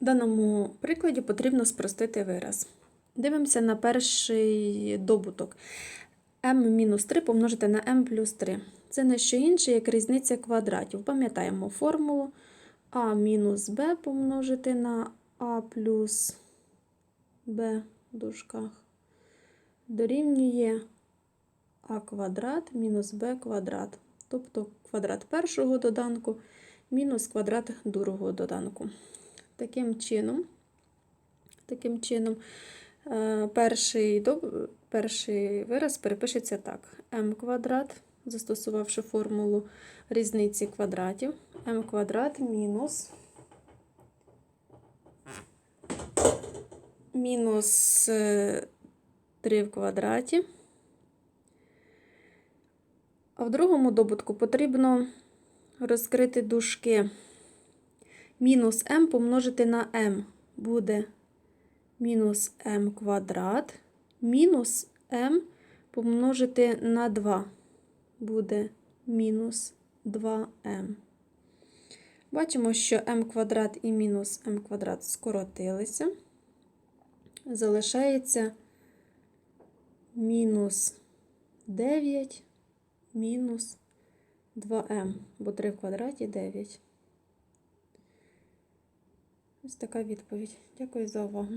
В даному прикладі потрібно спростити вираз. Дивимося на перший добуток. m-3 помножити на m плюс 3. Це не що інше, як різниця квадратів. Пам'ятаємо формулу а мінус b помножити на а плюс b в дужках дорівнює а квадрат мінус b квадрат. Тобто квадрат першого доданку мінус квадрат другого доданку. Таким чином, таким чином е, перший, перший вираз перепишеться так: m квадрат, застосувавши формулу різниці квадратів, m квадрат мінус мінус е, 3 в квадраті. А в другому добутку потрібно розкрити дужки. Мінус m помножити на m буде мінус m квадрат, мінус m помножити на 2 буде мінус 2m. Бачимо, що m квадрат і мінус m квадрат скоротилися. Залишається мінус 9 мінус 2m, бо 3 в квадраті 9. Ось така відповідь. Дякую за увагу.